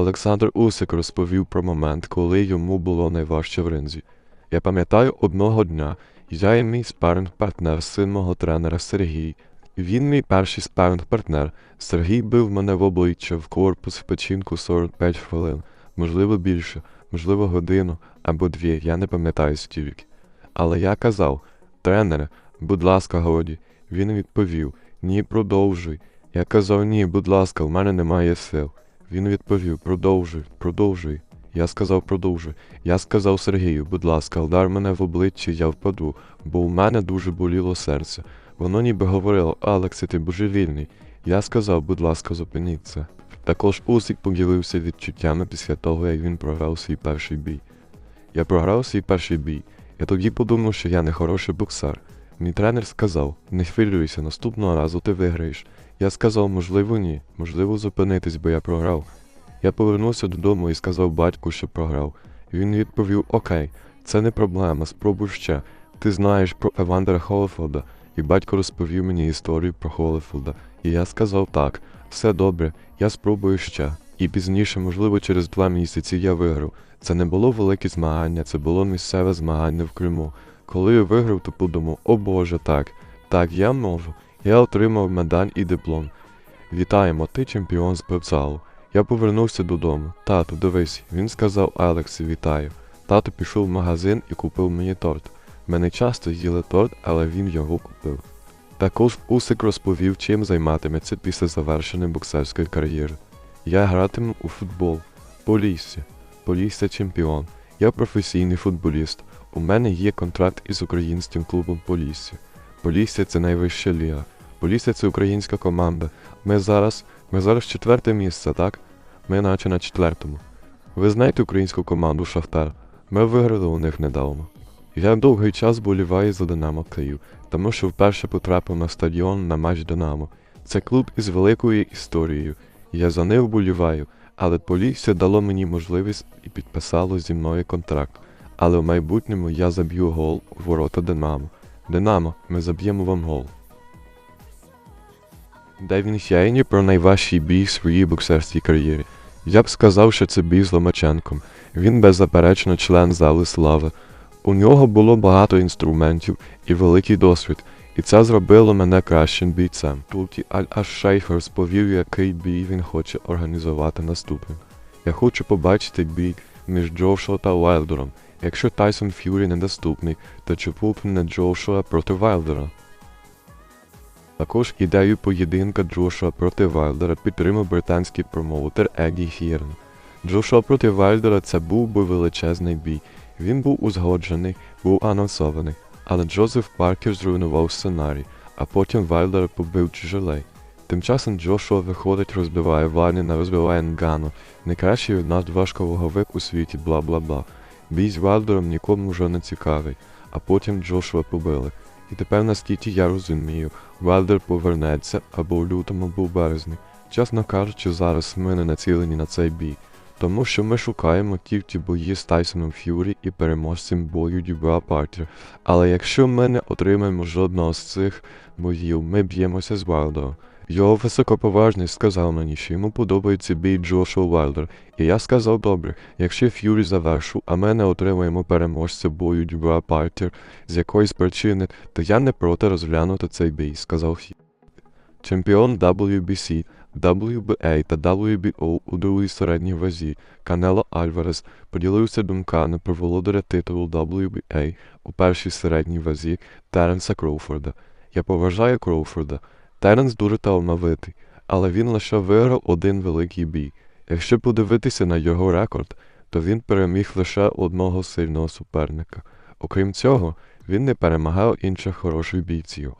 Олександр Усик розповів про момент, коли йому було найважче в ринзі. Я пам'ятаю одного дня, я і мій спаринг-партнер, син мого тренера Сергій. Він мій перший спаринг-партнер. Сергій бив мене в обличчя, в корпус, в печінку 45 хвилин, можливо більше, можливо годину або дві, я не пам'ятаю стільки. Але я казав, тренере, будь ласка, годі. Він відповів, ні, продовжуй. Я казав, ні, будь ласка, в мене немає сил. Він відповів, продовжуй, продовжуй. Я сказав, продовжуй. Я сказав Сергію, будь ласка, вдар мене в обличчя, я впаду, бо у мене дуже боліло серце. Воно ніби говорило, Алексе, ти божевільний. Я сказав, будь ласка, зупиніться. Також Усик поділився відчуттями після того, як він програв свій перший бій. Я програв свій перший бій. Я тоді подумав, що я не хороший боксер. Мій тренер сказав, не хвилюйся, наступного разу ти виграєш. Я сказав, можливо, ні, можливо, зупинитись, бо я програв. Я повернувся додому і сказав батьку, що програв. Він відповів: Окей, це не проблема, спробуй ще. Ти знаєш про Евандера Холофілда. І батько розповів мені історію про Холофілда. І я сказав так, все добре, я спробую ще. І пізніше, можливо, через два місяці я виграв. Це не було велике змагання, це було місцеве змагання в Криму. Коли я виграв, то подумав, о Боже, так, так, я можу. Я отримав медаль і диплом. Вітаємо, ти чемпіон з певзалу. Я повернувся додому. Тату, дивись, він сказав Алексі, вітаю. Тато пішов в магазин і купив мені торт. Ми не часто їли торт, але він його купив. Також Усик розповів, чим займатиметься після завершення боксерської кар'єри. Я гратиму у футбол. Полісся. Полісся чемпіон. Я професійний футболіст. У мене є контракт із українським клубом Полісся. Полісся це найвища ліга. Полісся це українська команда. Ми зараз, ми зараз четверте місце, так? Ми наче на четвертому. Ви знаєте українську команду Шахтар? Ми виграли у них недавно. Я довгий час боліваю за Динамо Київ, тому що вперше потрапив на стадіон на матч Динамо. Це клуб із великою історією. Я за них вболіваю, але Полісся дало мені можливість і підписало зі мною контракт. Але в майбутньому я заб'ю гол у ворота Динамо. Динамо, ми заб'ємо вам гол. Девін Хейні про найважчий бій в своїй боксерській кар'єрі. Я б сказав, що це бій з Ломаченком. Він беззаперечно член зали слави. У нього було багато інструментів і великий досвід, і це зробило мене кращим бійцем. Тут Аль-Аш-Шейх розповів, який бій він хоче організувати наступним. Я хочу побачити бій між Джошуа та Вайлдером. Якщо Тайсон Ф'юрі недоступний, то б Джошуа проти Вайлдера? Також ідею поєдинка Джошуа проти Вайлдера підтримав британський промоутер Еді Хірн. Джошуа проти Вайлдера це був би величезний бій. Він був узгоджений, був анонсований, але Джозеф Паркер зруйнував сценарій, а потім Вайлдера побив Джелей. Тим часом Джошуа виходить, розбиває Вайнена, розбиває Нгану, найкращий від нас важковаговик у світі, бла бла бла. Бій з Вайлдером нікому вже не цікавий, а потім Джошуа побили. І тепер, наскільки я розумію, Вайлдер повернеться або у лютому, або в березні. Чесно кажучи, зараз ми не націлені на цей бій, тому що ми шукаємо тільки бої з Тайсоном Ф'юрі і переможцем бою Дюбра Партер. Але якщо ми не отримаємо жодного з цих боїв, ми б'ємося з Вайлдером. Його високоповажність сказав мені, що йому подобається бій Джошуа Вайлдер, і я сказав добре, якщо Ф'юрі завершу, а ми не отримаємо переможця бою Дюбра Партер з якоїсь причини, то я не проти розглянути цей бій, сказав Ф'юрі. Чемпіон WBC, WBA та WBO у другій середній вазі Канело Альварес поділився думками про володаря титулу WBA у першій середній вазі Теренса Кроуфорда. Я поважаю Кроуфорда. Теренс дуже талановитий, але він лише виграв один великий бій. Якщо подивитися на його рекорд, то він переміг лише одного сильного суперника. Окрім цього, він не перемагав інших хороших бійців.